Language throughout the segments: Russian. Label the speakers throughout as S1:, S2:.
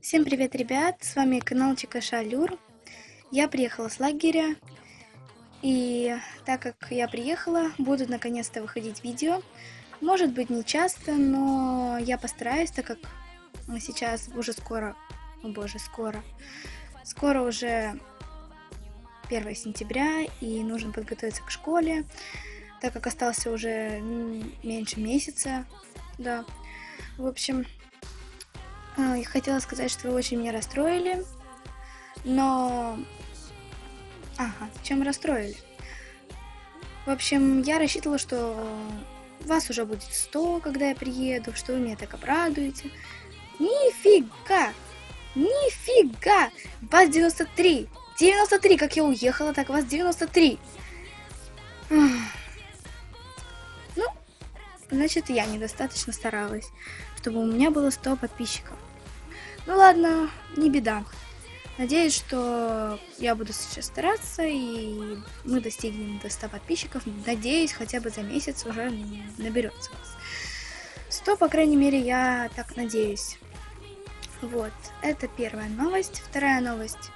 S1: Всем привет, ребят! С вами канал Чикаша Люр. Я приехала с лагеря, и так как я приехала, будут наконец-то выходить видео. Может быть не часто, но я постараюсь, так как сейчас уже скоро, о боже, скоро, скоро уже 1 сентября, и нужно подготовиться к школе, так как остался уже меньше месяца, да. В общем, а, я хотела сказать, что вы очень меня расстроили, но... Ага, чем расстроили? В общем, я рассчитывала, что вас уже будет 100, когда я приеду, что вы меня так обрадуете. Нифига! Нифига! Вас 93! 93, как я уехала, так вас 93. Ну, значит, я недостаточно старалась, чтобы у меня было 100 подписчиков. Ну ладно, не беда. Надеюсь, что я буду сейчас стараться, и мы достигнем до 100 подписчиков. Надеюсь, хотя бы за месяц уже наберется вас. 100, по крайней мере, я так надеюсь. Вот, это первая новость. Вторая новость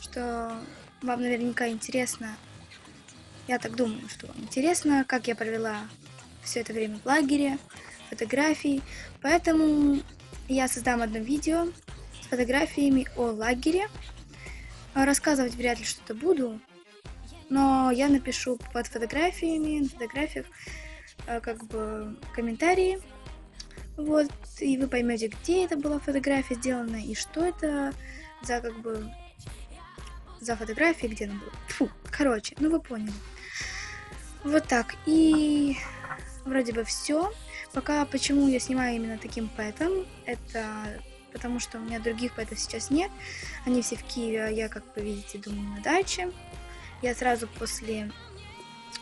S1: что вам наверняка интересно, я так думаю, что интересно, как я провела все это время в лагере, фотографии. Поэтому я создам одно видео с фотографиями о лагере. Рассказывать вряд ли что-то буду, но я напишу под фотографиями, на фотографиях э, как бы комментарии. Вот, и вы поймете, где это была фотография сделана и что это за как бы за фотографией, где она была. Фу, короче, ну вы поняли. Вот так. И вроде бы все. Пока почему я снимаю именно таким пэтом, это потому что у меня других пэтов сейчас нет. Они все в Киеве, а я, как вы видите, думаю, на даче. Я сразу после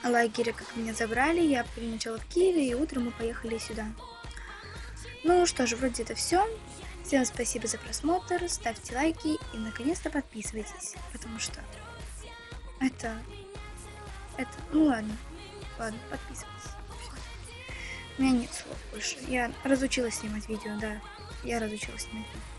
S1: лагеря, как меня забрали, я переначала в Киеве, и утром мы поехали сюда. Ну что ж, вроде это все. Всем спасибо за просмотр, ставьте лайки и наконец-то подписывайтесь, потому что это, это, ну ладно, ладно, подписывайтесь. У меня нет слов больше. Я разучилась снимать видео, да, я разучилась снимать видео.